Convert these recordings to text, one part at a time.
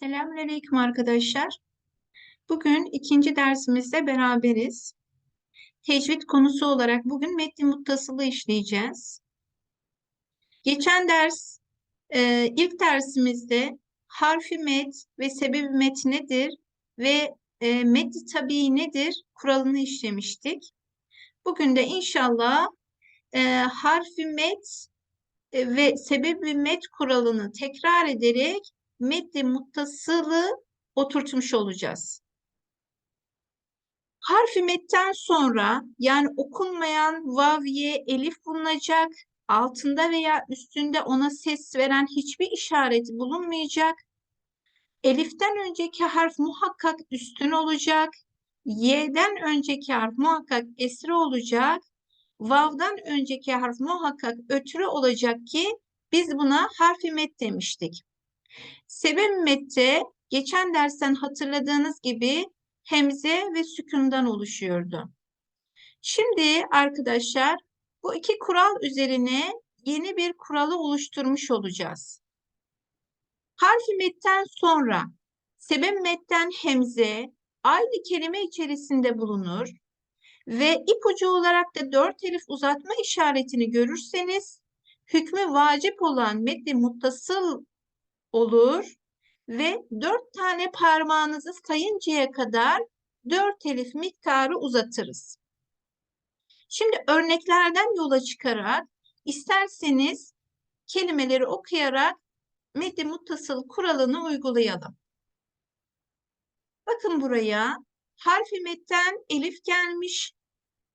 Selamünaleyküm arkadaşlar. Bugün ikinci dersimizde beraberiz. Tecvid konusu olarak bugün metni muttasılı işleyeceğiz. Geçen ders, e, ilk dersimizde harfi met ve sebebi met nedir ve e, meddi tabii nedir kuralını işlemiştik. Bugün de inşallah e, harfi met e, ve sebebi met kuralını tekrar ederek meddi muttasılı oturtmuş olacağız. Harfi metten sonra yani okunmayan vav, ye, elif bulunacak. Altında veya üstünde ona ses veren hiçbir işareti bulunmayacak. Eliften önceki harf muhakkak üstün olacak. Y'den önceki harf muhakkak esre olacak. Vav'dan önceki harf muhakkak ötürü olacak ki biz buna harfi met demiştik. Sebep mette geçen dersten hatırladığınız gibi hemze ve sükundan oluşuyordu. Şimdi arkadaşlar bu iki kural üzerine yeni bir kuralı oluşturmuş olacağız. Harfi metten sonra sebep metten hemze aynı kelime içerisinde bulunur ve ipucu olarak da dört elif uzatma işaretini görürseniz hükmü vacip olan meddi muttasıl olur ve dört tane parmağınızı sayıncaya kadar dört elif miktarı uzatırız. Şimdi örneklerden yola çıkarak isterseniz kelimeleri okuyarak meddi muttasıl kuralını uygulayalım. Bakın buraya harfi metten elif gelmiş.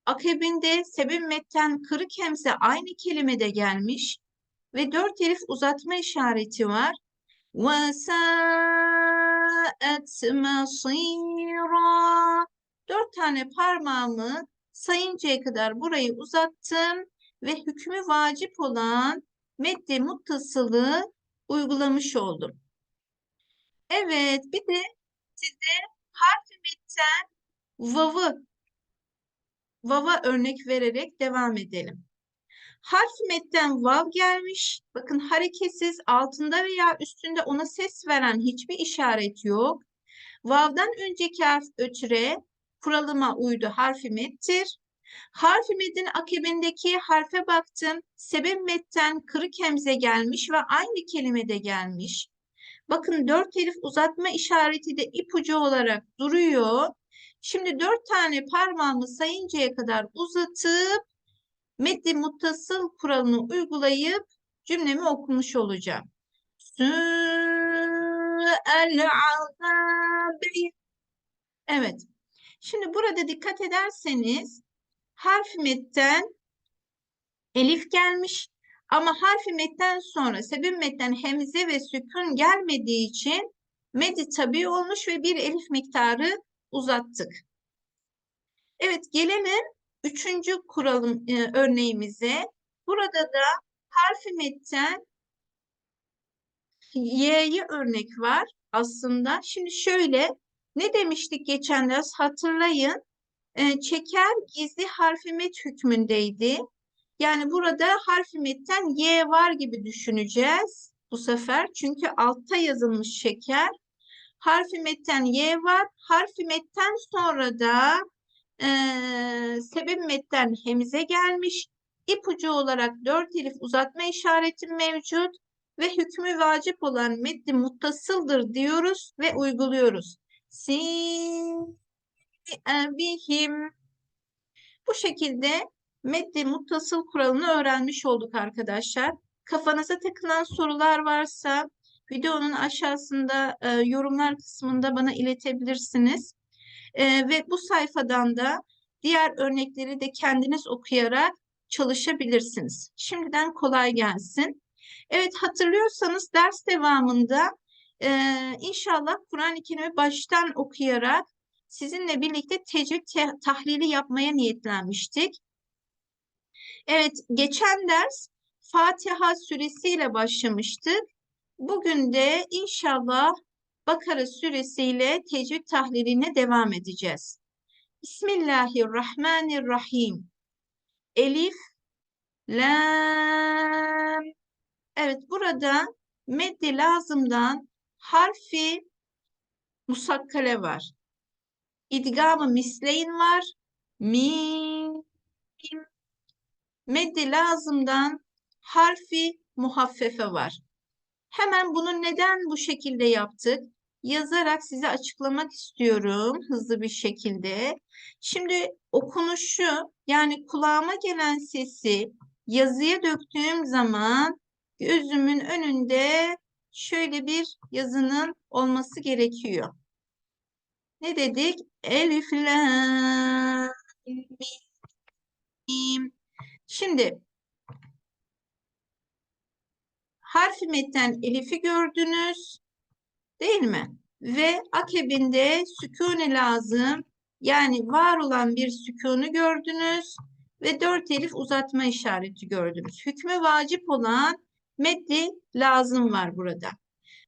Akabinde sebep metten kırık hemze aynı kelimede gelmiş ve dört elif uzatma işareti var. وَسَاءَتْ مَصِيرًا Dört tane parmağımı sayıncaya kadar burayı uzattım ve hükmü vacip olan medde muttasılı uygulamış oldum. Evet, bir de size harfi metten vav'ı vav'a örnek vererek devam edelim. Harf metten vav gelmiş. Bakın hareketsiz altında veya üstünde ona ses veren hiçbir işaret yok. Vav'dan önceki harf ötüre kuralıma uydu harfi mettir. Harfi metin akibindeki harfe baktım. Sebep metten kırık hemze gelmiş ve aynı kelimede gelmiş. Bakın dört elif uzatma işareti de ipucu olarak duruyor. Şimdi dört tane parmağımı sayıncaya kadar uzatıp meddi muttasıl kuralını uygulayıp cümlemi okumuş olacağım. Evet. Şimdi burada dikkat ederseniz harf metten elif gelmiş ama harfi metten sonra sebep metten hemze ve sükun gelmediği için meddi tabi olmuş ve bir elif miktarı uzattık. Evet gelelim Üçüncü kuralım e, örneğimize. Burada da harfi metten y'ye örnek var aslında. Şimdi şöyle ne demiştik geçen ders hatırlayın. E, çeker gizli harfi met hükmündeydi. Yani burada harfi metten y var gibi düşüneceğiz bu sefer. Çünkü altta yazılmış şeker. Harfi metten y var. Harfi metten sonra da e, sebep metten hemize gelmiş. İpucu olarak dört elif uzatma işareti mevcut ve hükmü vacip olan meddi muttasıldır diyoruz ve uyguluyoruz. Sin bihim bu şekilde meddi muttasıl kuralını öğrenmiş olduk arkadaşlar. Kafanıza takılan sorular varsa videonun aşağısında e, yorumlar kısmında bana iletebilirsiniz. E, ve bu sayfadan da diğer örnekleri de kendiniz okuyarak çalışabilirsiniz. Şimdiden kolay gelsin. Evet hatırlıyorsanız ders devamında e, inşallah Kur'an-ı Kerim'i baştan okuyarak sizinle birlikte tecvid te tahlili yapmaya niyetlenmiştik. Evet geçen ders Fatiha suresiyle başlamıştık. Bugün de inşallah Bakara suresiyle tecvid tahliline devam edeceğiz. Bismillahirrahmanirrahim. Elif, lam. Evet burada meddi lazımdan harfi musakkale var. İdgamı misleyn var. Mim. Meddi lazımdan harfi muhaffefe var. Hemen bunu neden bu şekilde yaptık? Yazarak size açıklamak istiyorum hızlı bir şekilde. Şimdi okunuşu yani kulağıma gelen sesi yazıya döktüğüm zaman gözümün önünde şöyle bir yazının olması gerekiyor. Ne dedik? Elif, la, mim. Şimdi harfi metten elifi gördünüz. Değil mi? Ve akabinde sükûne lazım. Yani var olan bir sükûnu gördünüz. Ve dört elif uzatma işareti gördünüz. Hükmü vacip olan meddi lazım var burada.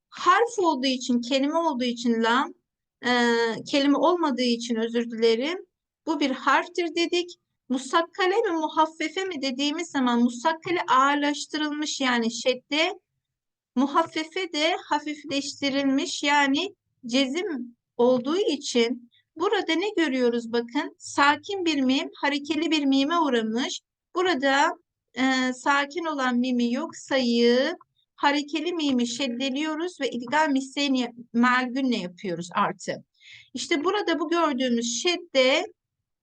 Harf olduğu için, kelime olduğu için lam, e, kelime olmadığı için özür dilerim. Bu bir harftir dedik. Musakkale mi muhaffefe mi dediğimiz zaman musakkale ağırlaştırılmış yani şedde muhaffefe de hafifleştirilmiş yani cezim olduğu için burada ne görüyoruz bakın sakin bir mim harekeli bir mime uğramış. Burada e, sakin olan mimi yok sayı harekeli mimi şeddeliyoruz ve idgal misleğini melgünle yapıyoruz artı. İşte burada bu gördüğümüz şedde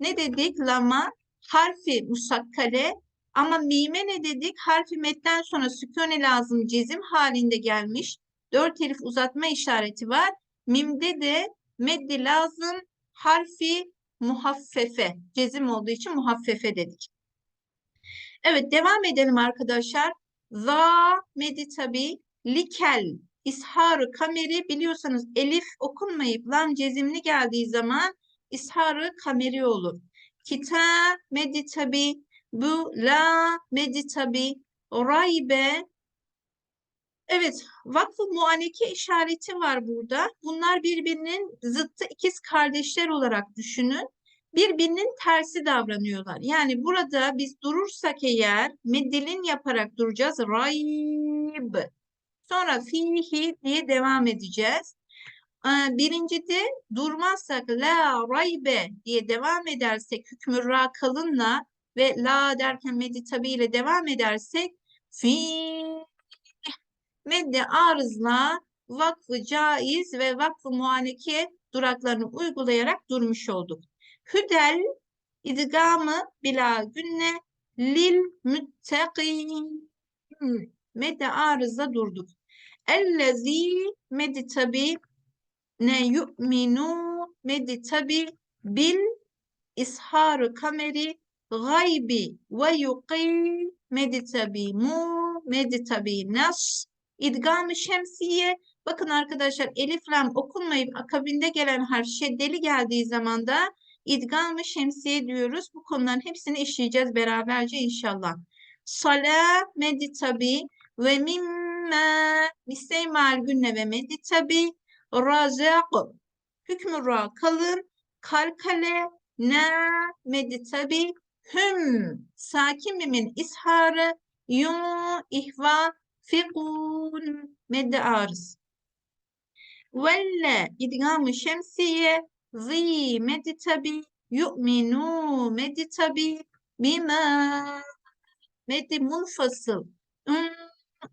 ne dedik? Lama harfi musakkale ama mime ne dedik? Harfi metten sonra sükûne lazım cezim halinde gelmiş. Dört elif uzatma işareti var. Mimde de meddi lazım harfi muhaffefe. Cezim olduğu için muhaffefe dedik. Evet devam edelim arkadaşlar. Za medi tabi likel isharı kameri biliyorsanız elif okunmayıp lan cezimli geldiği zaman isharı kameri olur. Kita medi tabi bu la medi tabi raybe Evet, vakfı muaneke işareti var burada. Bunlar birbirinin zıttı ikiz kardeşler olarak düşünün. Birbirinin tersi davranıyorlar. Yani burada biz durursak eğer meddilin yaparak duracağız. Rayb. Sonra fihi diye devam edeceğiz. Birincide durmazsak la raybe diye devam edersek hükmü ra kalınla ve la derken meddi ile devam edersek fi medde arızla vakfı caiz ve vakfı muaneke duraklarını uygulayarak durmuş olduk. Hüdel idgamı bila günne lil müttegin medde arızla durduk. Ellezî meddi tabi ne yu'minu meddi bil isharı kameri gaybi ve yuqim meddi tabi mu meddi tabi nas İdgam-ı şemsiye. Bakın arkadaşlar elif lam okunmayıp akabinde gelen harf şeddeli geldiği zaman da idgam-ı şemsiye diyoruz. Bu konuların hepsini işleyeceğiz beraberce inşallah. Sala meddi tabi ve mimme miseymal günne ve meddi tabi razak hükmü ra kalın. Kalkale na meddi tabi hüm sakin mimin isharı yum ihva fikun medde arız. Velle idgamı şemsiye zi meddi tabi yu'minu meddi tabi bima meddi munfasıl ün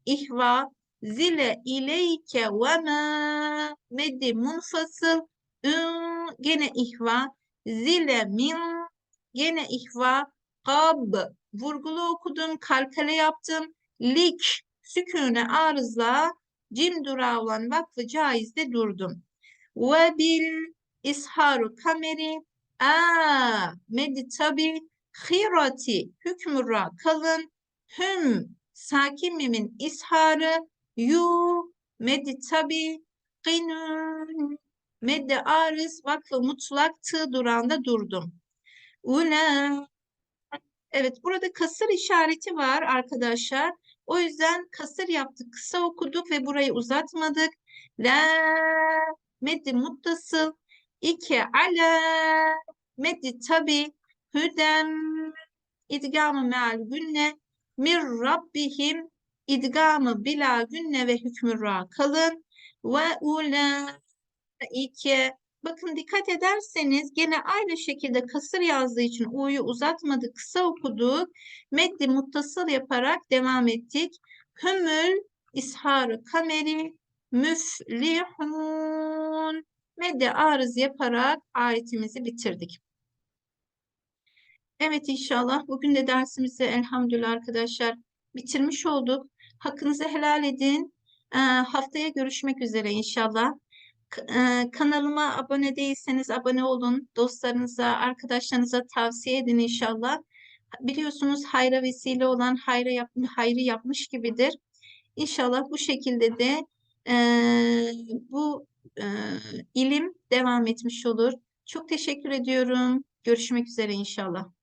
ihva zile ileyke ve ma meddi munfasıl ün gene ihva zile min gene ihva kab vurgulu okudum kalkale yaptım lik sükûne arızla cim durağı olan vakfı caizde durdum. Ve bil isharu kameri a medi tabi khirati hükmüra kalın hüm sakin mimin isharı yu medi tabi qinun medde arız vakfı mutlak tığ durağında durdum. Ula Evet burada kasır işareti var arkadaşlar. O yüzden kasır yaptık, kısa okuduk ve burayı uzatmadık. La meddi muttasıl. İki ala meddi tabi hüdem idgamı meal günne mir rabbihim idgamı bila günne ve hükmü ra kalın ve ula iki. Bakın dikkat ederseniz gene aynı şekilde kasır yazdığı için U'yu uzatmadık, kısa okuduk. Meddi muttasıl yaparak devam ettik. Hümül, isharı kameri, müflihun. Meddi arız yaparak ayetimizi bitirdik. Evet inşallah bugün de dersimizi elhamdülillah arkadaşlar bitirmiş olduk. Hakkınızı helal edin. Ee, haftaya görüşmek üzere inşallah. E, kanalıma abone değilseniz abone olun. Dostlarınıza, arkadaşlarınıza tavsiye edin inşallah. Biliyorsunuz hayra vesile olan hayra yap hayrı yapmış gibidir. İnşallah bu şekilde de e, bu e, ilim devam etmiş olur. Çok teşekkür ediyorum. Görüşmek üzere inşallah.